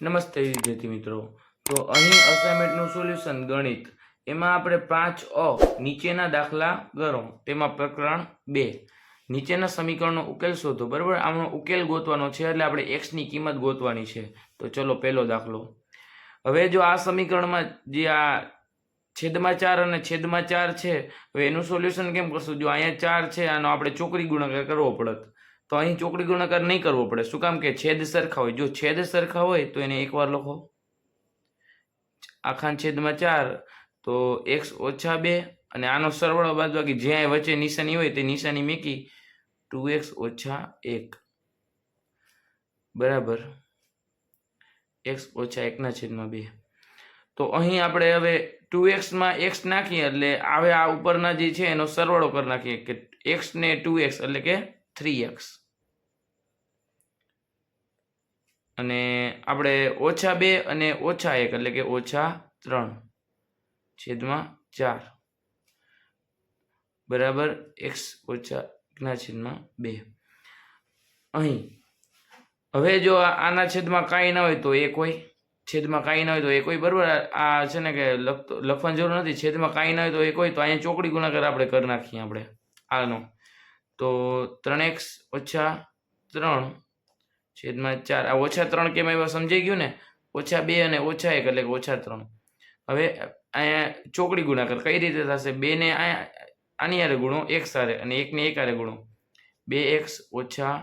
નમસ્તે વિદ્યાર્થી મિત્રો. તો અહીં અસાઇનમેન્ટનું સોલ્યુશન ગણિત. એમાં આપણે પાંચ અ નીચેના દાખલા ગણો. તેમાં પ્રકરણ બે. નીચેના સમીકરણનો ઉકેલ શોધો, બરાબર? આનો ઉકેલ ગોતવાનો છે, એટલે આપણે એક્સની કિંમત ગોતવાની છે. તો ચલો પહેલો દાખલો. હવે જો આ સમીકરણમાં જે આ છેદમાં ચાર અને છેદમાં ચાર છે હવે એનું સોલ્યુશન કેમ કરશું? જો અહીંયા ચાર છે, આનો આપણે ચોકરી ગુણાકાર કરવો પડત. તો અહીં ચોકડી ગુણાકાર નહીં કરવો પડે. શું કામ કે છેદ સરખા હોય? જો છેદ સરખા હોય, તો એને એકવાર લખો. આખા છેદમાં ચાર, તો એક્સ ઓછા બે, અને આનો સરવાળો બાદ બાકી જ્યાં વચ્ચે નિશાની હોય તે નિશાની મૂકી ટુ એક્સ ઓછા એક. બરાબર. એક્સ ઓછા એકના છેદમાં બે. તો અહીં આપણે હવે ટુ એક્સમાં એક્સ નાખીએ, એટલે હવે આ ઉપરના જે છે એનો સરવાળો કરી નાખીએ, કે એક્સ ને ટુ એક્સ એટલે કે થ્રી એક્સ અને આપણે ઓછા બે અને ઓછા એક, એટલે કે ઓછા ત્રણ, છેદમાં ચાર. બરાબર એક્સ ઓછા એકના છેદમાં બે. અહીં, હવે જો આના છેદમાં કાંઈ ના હોય તો એક હોય. છેદમાં કાંઈ ના હોય તો એક હોય. બરાબર, આ- છે ને કે લખવાની જરૂર નથી. છેદમાં કાંઈ ના હોય તો એક હોય. તો અહીંયા ચોકડી ગુણાકાર આપણે કરી નાખીએ આપણે. આનો તો ત્રણ એક્સ ઓછા ત્રણ છેદમાં ચાર. આ ઓછા ત્રણ કેમ આવ્યા સમજાઈ ગયું ને? ઓછા બે અને ઓછા એક એટલે ઓછા ત્રણ. હવે અહીંયા ચોકડી ગુણાકાર કઈ રીતે થશે? બે ને અહીંયા આની હારે ગુણો એક સારે અને એકને એક હારે ગુણો. બે એક્સ ઓછા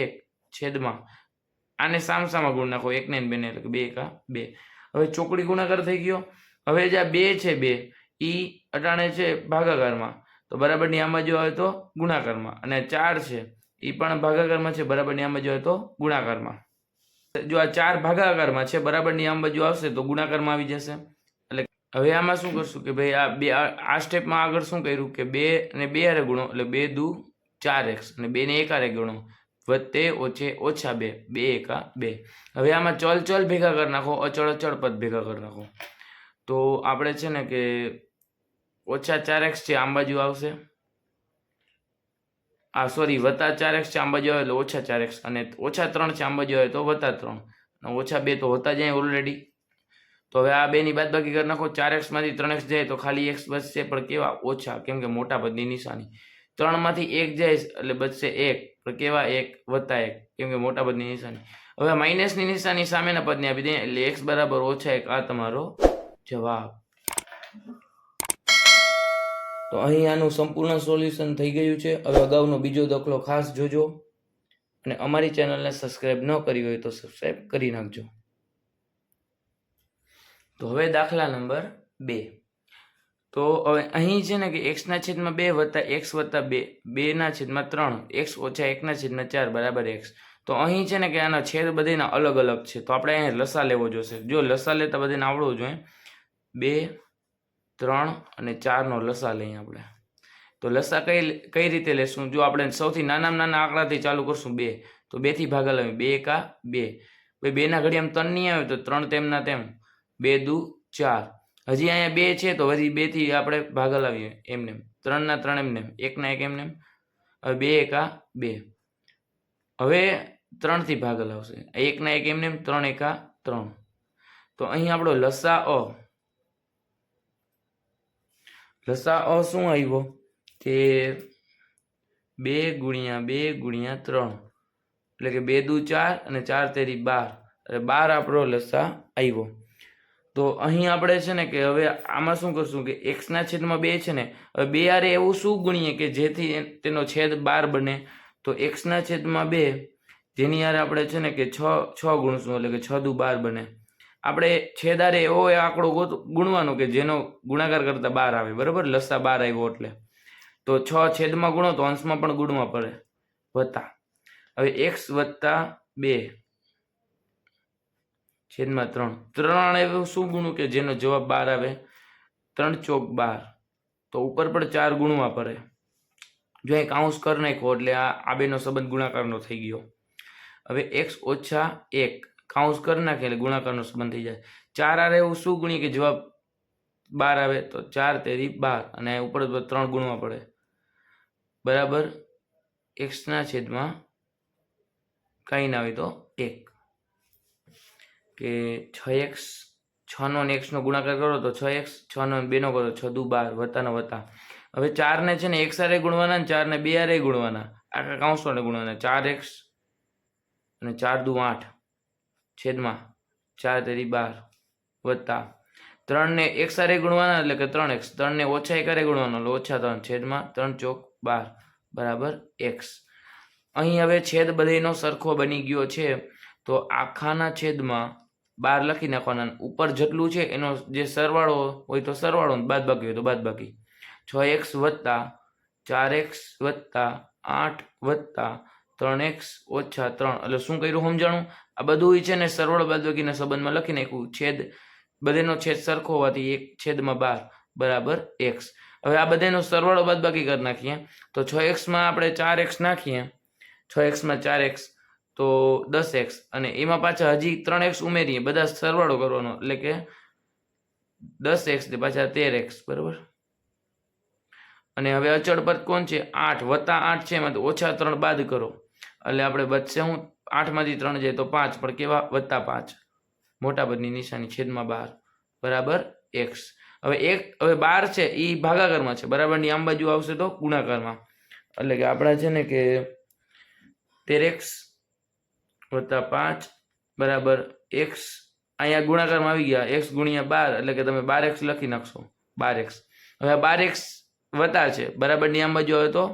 એક છેદમાં. આને સામ સામા ગુણ નાખો એકને બેને એટલે કે બે એકા બે. હવે ચોકડી ગુણાકાર થઈ ગયો. હવે જે આ બે છે બે, ઈ અટાણે છે ભાગાકારમાં. તો બરાબરની આમાં જો આવે તો ગુણાકારમાં. અને ચાર છે એ પણ ભાગાકારમાં છે બરાબરની આમ બાજુ આવે તો ગુણાકારમાં. જો આ ચાર ભાગાકારમાં છે બરાબરની આમ બાજુ આવશે તો ગુણાકારમાં આવી જશે. એટલે હવે આમાં શું કરશું કે ભાઈ આ બે આ સ્ટેપમાં આગળ શું કર્યું કે બે અને બે હારે ગુણો, એટલે બે દુ ચાર એક્સ અને બે ને એક હારે ગુણો. વત્તે ઓછે ઓછા બે બે એકા બે. હવે આમાં ચલ ચલ ભેગા કરી નાખો, અચળ અચળ પદ ભેગા કરી નાખો. તો આપણે છે ને કે ઓછા ચાર એક્સ છે, આમ બાજુ આવશે. આ સોરી વત્તા ચાર એક્સ છે, આમ બાજુ આવે એટલે ઓછા ચાર એક્સ. અને ઓછા ત્રણ છે, આમ બાજુ આવે તો વત્તા ત્રણ. અને ઓછા બે તો હોતા જાય ઓલરેડી તો હવે આ બેની બાદ બાકી કરી નાખો. ચાર એક્સમાંથી ત્રણ એક્સ જાય તો ખાલી એક્સ બચશે, પણ કેવા? ઓછા, કેમ કે મોટા પદની નિશાની. ત્રણમાંથી એક જાય એટલે બચશે એક, પણ કેવા એક? વત્તા એક, કેમ કે મોટા પદની નિશાની. હવે માઇનસની નિશાની સામેના પદને આપી દઈએ, એટલે એક્સ બરાબર ઓછા એક. આ તમારો જવાબ. તો અહીં આનું સંપૂર્ણ સોલ્યુશન થઈ ગયું છે. હવે અગાઉનો બીજો દાખલો ખાસ જોજો. અને અમારી ચેનલને સબસ્ક્રાઈબ ન કરી હોય તો સબસ્ક્રાઈબ કરી નાખજો. તો હવે દાખલા નંબર બે. તો હવે અહીં છે ને કે એક્સના છેદમાં બે વત્તા એક્સ વત્તા બે બેના છેદમાં ત્રણ. એક્સ ઓછા એકના છેદમાં ચાર બરાબર એક્સ તો અહીં છે ને કે આના છેદ બધાના અલગ અલગ છે. તો આપણે અહીંયા લસા લેવો જોશે. જો લસા લેતા બધાને આવડવું જોઈએ. બે ત્રણ અને ચારનો લસા લઈએ આપણે. તો લસા કઈ કઈ રીતે લેશું? જો આપણે સૌથી નાનામાં નાના આંકડાથી ચાલુ કરશું બે તો બેથી ભાગા લઈએ. બે એકા બે. ભાઈ બેના ઘડી ત્રણ નહીં આવે તો ત્રણ તેમના તેમ. બે દુ ચાર. હજી અહીંયા બે છે તો હજી બેથી આપણે ભાગા લાવીએ એમને એમ. ત્રણના ત્રણ એમને એમ. એકના એક એમને એમ. હવે બે એકા બે. હવે ત્રણથી ભાગ લાવશે. એકના એક એમને એમ, ત્રણ એકા ત્રણ. તો અહીં આપણો લસા અ લસા અ શું આવ્યો? કે બે ગુણ્યા બે ગુણ્યા ત્રણ. એટલે કે બે દુ ચાર અને ચાર તેરી બાર. એટલે બાર આપણો લસા આવ્યો. તો અહીં આપણે છે ને કે હવે આમાં શું કરશું કે એક્સના છેદમાં બે છે ને, હવે બે આરે એવું શું ગુણીએ કે જેથી તેનો છેદ બાર બને? તો એક્સના છેદમાં બે, જેની યારે આપણે છે ને કે છ છ ગુણશું એટલે કે છ દુ બાર બને. આપણે છેદારે એવો એ આંકડો ગોત, ગુણવાનો કે જેનો ગુણાકાર કરતા બાર આવે, બરાબર? લસા બાર આવ્યો એટલે. તો છ છેદમાં ગુણો તો અંશમાં પણ ગુણવા પડે. વત્તા. હવે એક્સ વત્તા બે. છેદમાં ત્રણ. ત્રણ એવું શું ગુણું કે જેનો જવાબ બાર આવે? ત્રણ ચોક બાર. તો ઉપર પણ ચાર ગુણવા પડે. જો એક કાઉન્સ કરી નાખ્યો એટલે આ આ બેનો સંબંધ ગુણાકારનો થઈ ગયો. હવે એક્સ ઓછા એક. કાઉન્સ કરી નાખે એટલે ગુણાકારનો સંબંધ થઈ જાય. ચાર આરે એવું શું ગુણીએ કે જવાબ બાર આવે તો ચાર તેરી બાર અને ઉપર ત્રણ ગુણવા પડે. બરાબર? એક્સના છેદમાં કાંઈ ના આવે તો એક. કે છ એક્સ છનો અને એક્સનો ગુણાકાર કરો તો છ એક્સ છનો ને બેનો કરો છ દુ બાર વત્તાનો વત્તા. હવે ચારને છે ને એક આરે ગુણવાના ને ચારને બે આરે ગુણવાના. આખા કાઉન્સોને ગુણવાના. ચાર એક્સ અને ચાર દુ આઠ. છેદમાં ચાર તેરી બાર વત્તા ત્રણને એક સારે ગુણવાના એટલે કે ત્રણ એક્સ. ત્રણને ઓછા એક હારે ગુણવાનો એટલે ઓછા ત્રણ. છેદમાં ત્રણ ચોક બાર બરાબર એક્સ. અહીં હવે છેદ બધેનો સરખો બની ગયો છે. તો આખાના છેદમાં બાર લખી નાખવાના ઉપર જેટલું છે એનો જે સરવાળો હોય તો સરવાળો બાદ બાકી હોય તો બાદ બાકી છ એક્સ વત્તા ચાર એક્સ વત્તા આઠ વત્તા ત્રણ એક્સ ઓછા ત્રણ. એટલે શું કર્યું સમજાણું? આ બધું છે ને સરવાળો બાદબાકીના સંબંધમાં લખી નાખ્યું. છેદ. બધેનો છેદ સરખો હોવાથી એક છેદમાં બાર બરાબર એક્સ. હવે આ બધાનો સરવાળો બાદબાકી કરી નાખીએ. તો છ એક્સમાં આપણે ચાર એક્સ નાખીએ. છ એક્સમાં ચાર એક્સ, તો દસ એક્સ. અને એમાં પાછા હજી ત્રણ એક્સ ઉમેરીએ. બધા સરવાળો કરવાનો. એટલે કે દસ એક્સ ને પાછા તેર એક્સ. બરાબર? અને હવે અચળ પદ કોણ છે? આઠ. વત્તા આઠ છે એમાંથી ઓછા ત્રણ બાદ કરો. એટલે આપણે બચશે હું આઠમાંથી ત્રણ જાય તો પાંચ, પણ કેવા? વત્તા પાંચ. મોટા પદની નિશાની, છેદમાં બાર. બરાબર? એક્સ હવે એક, હવે બાર છે એ ભાગાકારમાં છે. બરાબરની આમ બાજુ આવશે તો ગુણાકારમાં. એટલે કે આપણા છે ને કે તેર એક્સ વત્તા પાંચ, બરાબર એક્સ અહીંયા ગુણાકારમાં આવી ગયા. એક્સ ગુણ્યા બાર, એટલે કે તમે બાર એક્સ લખી નાખશો. બાર એક્સ હવે બાર એક્સ વત્તા છે. બરાબરની આમ બાજુ આવે તો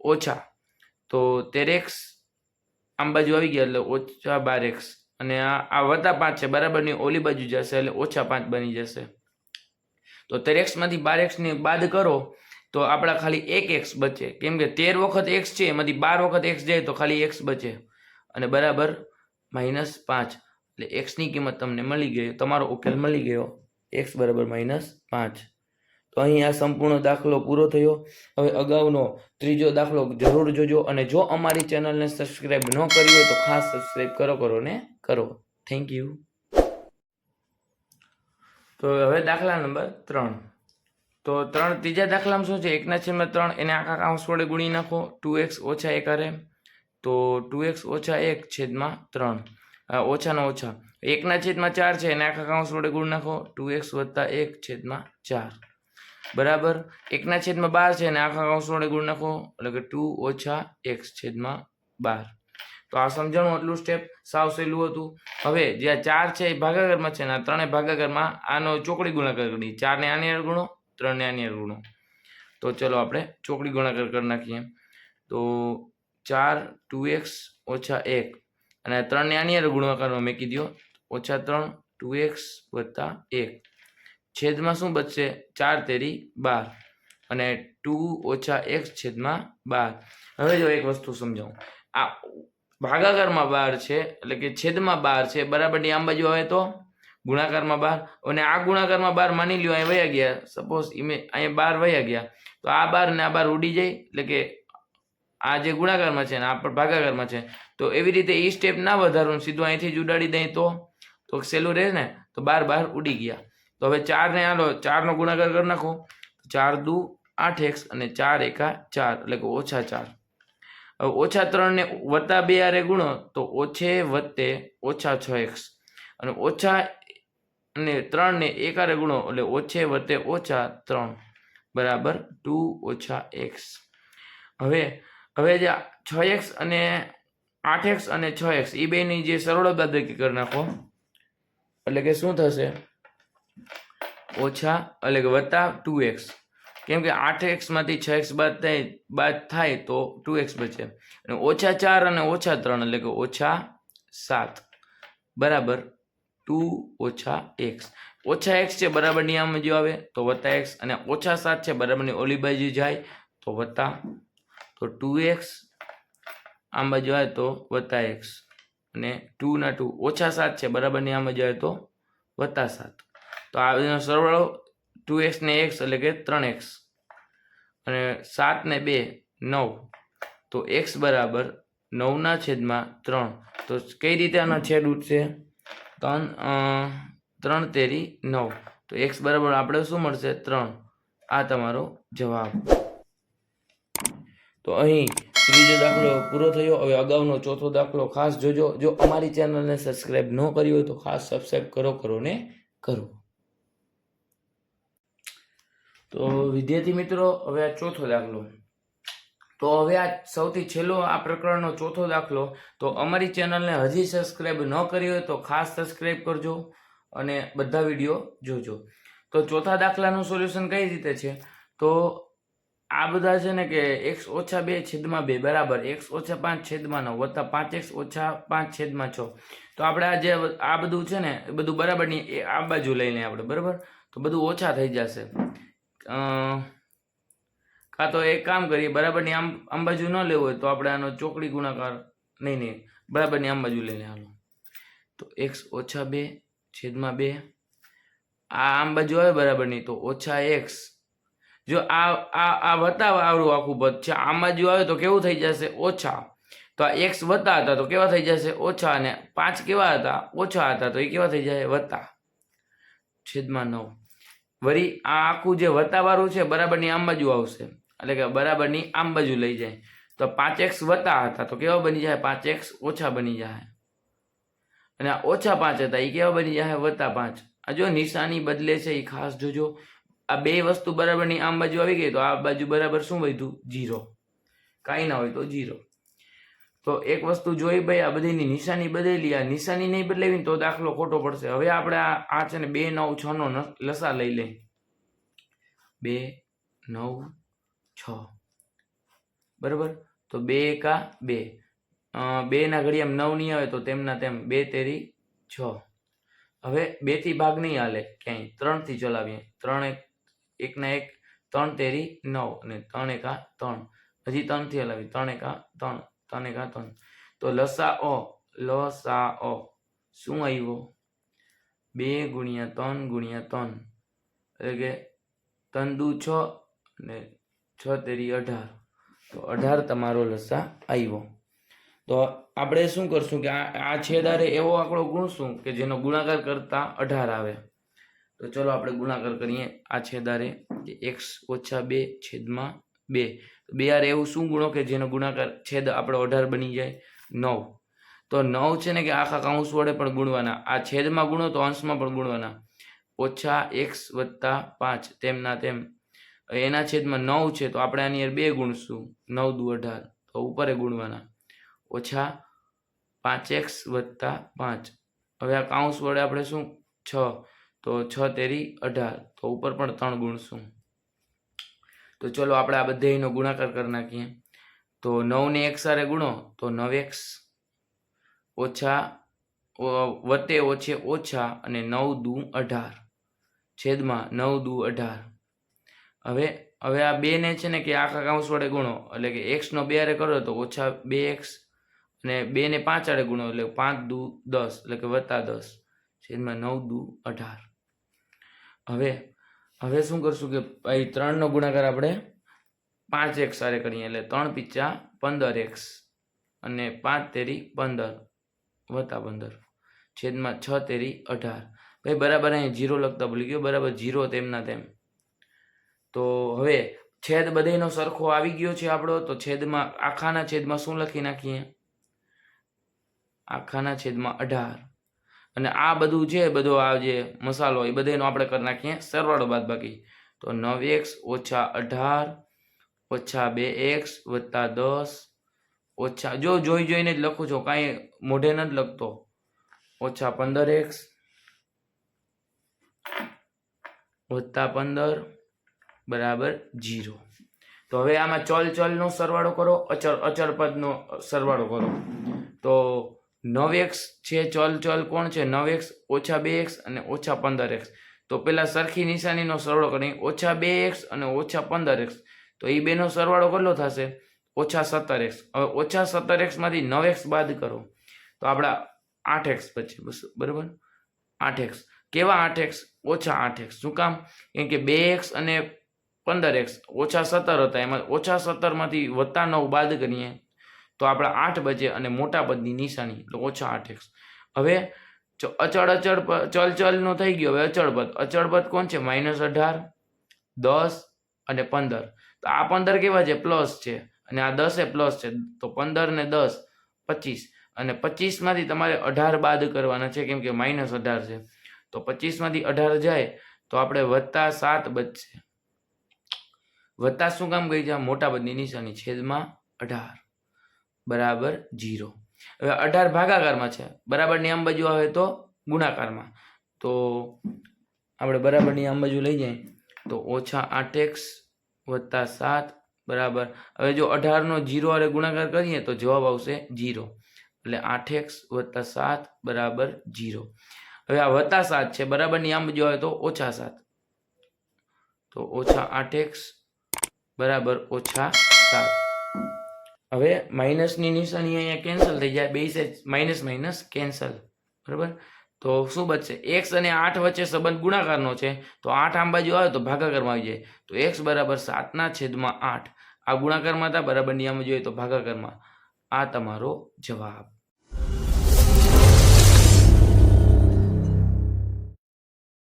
ઓછા. તો તેર એક્સ આમ બાજુ આવી ગયા એટલે ઓછા બાર એક્સ અને આ આ વત્તા પાંચ છે બરાબરની ઓલી બાજુ જશે એટલે ઓછા પાંચ બની જશે. તો તેર એક્સમાંથી બાર એક્સને બાદ કરો, તો આપણા ખાલી એક એક્સ બચે. કેમ કે તેર વખત એક્સ છે, એમાંથી બાર વખત એક્સ જાય તો ખાલી એક્સ બચે. અને બરાબર માઇનસ પાંચ. એટલે એક્સની કિંમત તમને મળી ગઈ. તમારો ઉકેલ મળી ગયો. એક્સ બરાબર માઇનસ પાંચ. તો અહીં આ સંપૂર્ણ દાખલો પૂરો થયો. હવે અગાઉનો ત્રીજો દાખલો જરૂર જોજો અને જો અમારી ચેનલને સબસ્ક્રાઈબ ન કરી હોય તો ખાસ સબસ્ક્રાઈબ કરો કરો ને કરો. થેન્ક યુ તો હવે દાખલા નંબર ત્રણ. તો ત્રણ ત્રીજા દાખલામાં શું છે? એકના છેદમાં ત્રણ, એને આખા કાઉન્સ વડે ગુણી નાખો. ટુ એક્સ ઓછા એક અરે તો ટુ એક્સ ઓછા એક છેદમાં ત્રણ. ઓછાનો ઓછા. એકના છેદમાં ચાર છે, એને આખા કાઉન્સ વડે ગુણ નાખો. ટુ એક્સ વત્તા એક છેદમાં ચાર. બરાબર? એકના છેદમાં બાર છે અને આખા કૌંસ વડે ગુણ નાખો, એટલે કે ટુ ઓછા એક્સ છેદમાં બાર. તો આ સમજણું એટલું સ્ટેપ સાવ સહેલું હતું. હવે જે આ ચાર છે એ ભાગાકારમાં છે ને આ ત્રણેય ભાગાકારમાં આનો ચોકડી ગુણાકાર કરી. ચારને આની હારે ગુણો, ત્રણને આની હારે ગુણો. તો ચલો આપણે ચોકડી ગુણાકાર કરી નાખીએ. તો ચાર, ટુ એક્સ ઓછા એક. અને ત્રણને આની હારે ગુણાકારમાં મેં દો ઓછા ત્રણ, ટુ એક્સ વત્તા એક. છેદમાં શું બચશે? ચાર તેરી બાર. અને ટુ ઓછા એક્સ છેદમાં બાર. હવે જો એક વસ્તુ સમજાવું. આ ભાગાકારમાં બાર છે, એટલે કે છેદમાં બાર છે બરાબરની આમ બાજુ આવે તો? ગુણાકારમાં બાર. અને આ ગુણાકારમાં બાર માની લ્યો, અહીં વયા ગયા. સપોઝ ઇમે અહીંયા બાર વયા ગયા. તો આ બાર ને આ બાર ઉડી જાય, એટલે કે આ જે ગુણાકારમાં છે ને, આ પણ ભાગાકારમાં છે. તો એવી રીતે એ સ્ટેપ ના વધારો સીધું અહીંથી જ ઉડાડી દઈએ તો? તો સહેલું રહે ને? તો બાર બાર ઉડી ગયા. તો હવે ચારને આ લો ચારનો ગુણાકાર કરી નાખો. ચાર દુ આઠ એક્સ અને ચાર એકા ચાર, એટલે કે ઓછા ચાર. હવે ઓછા ત્રણને વત્તા બે આરે ગુણો, તો ઓછે વત્તે ઓછા છ એક્સ. અને ઓછા અને ત્રણને એકારે ગુણો, એટલે ઓછે વત્તે ઓછા ત્રણ. બરાબર? ટુ ઓછા એક્સ. હવે હવે જે છ એક્સ અને આઠ એક્સ અને છ એક્સ એ બેની જે સરળ બાદબાકી કરી નાખો. એટલે કે શું થશે? ઓછા, એટલે કે વત્તા ટુ એક્સ કેમ કે આઠ એક્સમાંથી છ એક્સ બાદ થાય બાદ થાય તો ટુ એક્સ બચે. અને ઓછા ચાર અને ઓછા ત્રણ, એટલે કે ઓછા સાત. બરાબર? ટુ ઓછા એક્સ. ઓછા એક્સ છે બરાબરની આમ જો આવે, તો વત્તા એક્સ. અને ઓછા સાત છે બરાબરની ઓલી બાજુ જાય, તો વત્તા. તો ટુ એક્સ આમ બાજુ આવે તો વત્તા એક્સ. અને ટુ ના ટુ, ઓછા સાત છે બરાબરની આમ બાજુ આવે તો વત્તા સાત. તો આ બધાનો સરવાળો ટુ એક્સ ને એક્સ એટલે કે ત્રણ એક્સ અને સાત ને બે, નવ. તો એક્સ બરાબર નવના છેદમાં ત્રણ. તો કઈ રીતે આનો છેદ ઉઠશે? ત્રણ ત્રણ તેરી નવ. તો એક્સ બરાબર આપણે શું મળશે? ત્રણ. આ તમારો જવાબ. તો અહીં ત્રીજો દાખલો પૂરો થયો. હવે અગાઉનો ચોથો દાખલો ખાસ જોજો. જો અમારી ચેનલને સબસ્ક્રાઈબ ન કરી હોય તો ખાસ સબસ્ક્રાઇબ કરો કરો ને કરો. તો વિદ્યાર્થી મિત્રો, હવે આ ચોથો દાખલો. તો હવે આ સૌથી છેલ્લો આ પ્રકરણનો ચોથો દાખલો. તો અમારી ચેનલને હજી સબસ્ક્રાઈબ ન કરી હોય તો ખાસ સબસ્ક્રાઇબ કરજો અને બધા વીડિયો જોજો. તો ચોથા દાખલાનું સોલ્યુશન કઈ રીતે છે? તો આ બધા છે ને કે એક્સ ઓછા બે છેદમાં બે, બરાબર. એક્સ ઓછા પાંચ છેદમાં નવ વત્તા પાંચ એક્સ ઓછા પાંચ છેદમાં છ. તો આપણે આ જે આ બધું છે ને, એ બધું બરાબરની એ આ બાજુ લઈને આપણે, બરાબર? તો બધું ઓછા થઈ જશે. કાં તો એક કામ કરીએ, બરાબરની આમ આમ બાજુ ન લેવું હોય તો આપણે આનો ચોકડી ગુણાકાર, નહીં નહીં, બરાબરની આમ બાજુ લઈને હાલો. તો એક્સ ઓછા બે, છેદમાં બે. આ આમ બાજુ આવે બરાબરની, તો ઓછા એક્સ જો આ આ આ વત્તા આવડું આખું પદ છે આમ બાજુ આવે તો કેવું થઈ જશે? ઓછા. તો આ એક્સ વત્તા હતા તો કેવા થઈ જશે? ઓછા. અને પાંચ કેવા હતા? ઓછા હતા તો એ કેવા થઈ જાય વત્તા. છેદમાં નવ. વળી આ આખું જે વત્તાવાળું છે, બરાબરની આમ બાજુ આવશે. એટલે કે બરાબરની આમ બાજુ લઈ જાય. તો પાંચ એક્સ વત્તા હતા, તો કેવા બની જાય? પાંચ એક્સ ઓછા બની જાય. અને આ ઓછા પાંચ હતા એ કેવા બની જાય? વત્તા પાંચ. આ જો નિશાની બદલે છે એ ખાસ જોજો. આ બે વસ્તુ બરાબરની આમ બાજુ આવી ગઈ, તો આ બાજુ બરાબર શું વધ્યું? જીરો કાંઈ ના હોય તો જીરો તો એક વસ્તુ જોઈ ભાઈ, આ બધીની નિશાની બદલી, આ નિશાની નહીં બદલાવી તો દાખલો ખોટો પડશે. હવે આપણે આ છે ને બે, નવ, છ નો લસા લઈ લઈ બે, નવ, છ. બરાબર? તો બે એકા બે. બે ના ઘડિયામાં નવ નહીં આવે તો તેમના તેમ બે તેરી છ. હવે બેથી ભાગ નહીં હાલે ક્યાંય. ત્રણથી ચલાવીએ. ત્રણ એક, એકના એક, ત્રણ તેરી નવ અને ત્રણ એકા ત્રણ. હજી ત્રણથી હલાવી ત્રણ એકા ત્રણ. ત્રણ કાતો તો લસા ઓ લસા ઓ શું આવ્યો? બે ગુણ્યા ત્રણ ગુણ્યા ત્રણ. એટલે કે તંદુ છ ને છ તેરી અઢાર. તો અઢાર તમારો લસા આવ્યો. તો આપણે શું કરશું કે આ છેદારે એવો આંકડો ગુણશું કે જેનો ગુણાકાર કરતા અઢાર આવે. તો ચલો આપણે ગુણાકાર કરીએ આ છેદારે એક્સ ઓછા બે છેદમાં બે. બે આર એવું શું ગુણો કે જેનો ગુણાકાર છેદ આપણો અઢાર બની જાય? નવ. તો નવ છે ને કે આખા કાઉન્સ વડે પણ ગુણવાના. આ છેદમાં ગુણો તો અંશમાં પણ ગુણવાના. ઓછા એક્સ વત્તા પાંચ તેમના તેમ. એના છેદમાં નવ છે તો આપણે આની અંદર બે ગુણશું. નવ દુ અઢાર. તો ઉપરે ગુણવાના. ઓછા પાંચ એક્સ વત્તા પાંચ. હવે આ કાઉન્સ વડે આપણે શું? છ. તો છ તેરી અઢાર. તો ઉપર પણ ત્રણ ગુણશું. તો ચલો આપણે આ બધાનો ગુણાકાર કરી નાખીએ. તો નવને એક સારે ગુણો, તો નવ એક્સ ઓછા વત્તે ઓછે ઓછા અને નવ દુ અઢાર. છેદમાં નવ દુ અઢાર. હવે હવે આ બેને છે ને કે આખા કાઉન્સ વડે ગુણો, એટલે કે એક્સનો બે હારે કરો તો ઓછા બે એક્સ અને બે ને પાંચ આડે ગુણો, એટલે પાંચ દુ દસ, એટલે કે વત્તા દસ. છેદમાં નવ દુ અઢાર. હવે હવે શું કરશું કે ભાઈ ત્રણનો ગુણાકાર આપણે પાંચ એક્સ સારે કરીએ, એટલે ત્રણ પીચા પંદર એક્સ અને પાંચ તેરી પંદર, વત્તા પંદર, છેદમાં છ તેરી અઢાર. ભાઈ બરાબર અહીં જીરો લખતા ભૂલી ગયો, બરાબર જીરો તેમના તેમ. તો હવે છેદ બધાયનો સરખો આવી ગયો છે આપણો, તો છેદમાં આખાના છેદમાં શું લખી નાખીએ? આખાના છેદમાં અઢાર. અને આ બધું છે બધો આ જે મસાલો, એ બધાનો આપણે કરી નાખીએ. સરવાળો બાદ બાકી તો નવ એક્સ ઓછા અઢાર ઓછા બે એક્સ વત્તા દસ ઓછા, જો જોઈ જોઈને જ લખું છું, કાંઈ મોઢે નથી લખતો. ઓછા પંદર એક્સ વત્તા પંદર બરાબર જીરો. તો હવે આમાં ચલ ચલનો સરવાળો કરો, અચળ અચળ પદનો સરવાળો કરો. તો નવ એક્સ છે, ચલ ચલ કોણ છે? નવ એક્સ, ઓછા બે એક્સ અને ઓછા પંદર એક્સ. તો પહેલાં સરખી નિશાનીનો સરવાળો કરી ઓછા બે એક્સ અને ઓછા પંદર એક્સ. તો એ બેનો સરવાળો કેટલો થશે? ઓછા સત્તર એક્સ. હવે ઓછા સત્તર એક્સમાંથી નવ એક્સ બાદ કરો. તો આપણા આઠ એક્સ પછી, બસ, બરાબર? આઠ એક્સ. કેવા આઠ એક્સ? ઓછા આઠ એક્સ. શું કામ? કેમ કે બે એક્સ અને પંદર એક્સ ઓછા સત્તર હતા. એમાં ઓછા સત્તરમાંથી વત્તા નવ બાદ કરીએ. તો આપણા આઠ બજે અને મોટા પદની નિશાની, એટલે ઓછા આઠ એક્સ હવે અચળ અચળ ચલ ચલનો થઈ ગયો, હવે અચળ પદ. કોણ છે? માઇનસ અઢાર, દસ અને પંદર. તો આ પંદર કેવા છે? પ્લસ છે. અને આ દસ એ પ્લસ છે. તો પંદર ને દસ, પચીસ. અને પચીસમાંથી તમારે અઢાર બાદ કરવાના છે, કેમ કે માઇનસ અઢાર છે. તો પચીસમાંથી અઢાર જાય, તો આપણે વત્તા સાત બચશે. વત્તા શું કામ ગઈ છે? મોટા બદની નિશાની, છેદમાં અઢાર. બરાબર જીરો. હવે અઢાર ભાગાકારમાં છે. બરાબરની આમ બાજુ આવે તો ગુણાકારમાં. તો આપણે બરાબરની આમ બાજુ લઈ જાય. તો ઓછા આઠ એક્સ વત્તા સાત, બરાબર. હવે જો અઢારનો જીરો અરે ગુણાકાર કરીએ તો જવાબ આવશે જીરો. એટલે આઠ એક્સ વત્તા સાત, બરાબર જીરો. હવે આ વત્તા સાત છે. બરાબરની આમ બાજુ આવે તો ઓછા સાત. તો ઓછા આઠ એક્સ, બરાબર ઓછા સાત. હવે માઇનસની નિશાની અહીંયા કેન્સલ થઈ જાય, બે સેજ માઇનસ માઇનસ કેન્સલ બરાબર? તો શું બચશે? એક્સ અને આઠ વચ્ચે સંબંધ ગુણાકારનો છે. તો આઠ આમ બાજુ આવે તો ભાગાકારમાં આવી જાય. તો એક્સ બરાબર સાતના છેદમાં આઠ. આ ગુણાકારમાં હતા, બરાબર નિયમ જોઈએ તો ભાગાકારમાં. આ તમારો જવાબ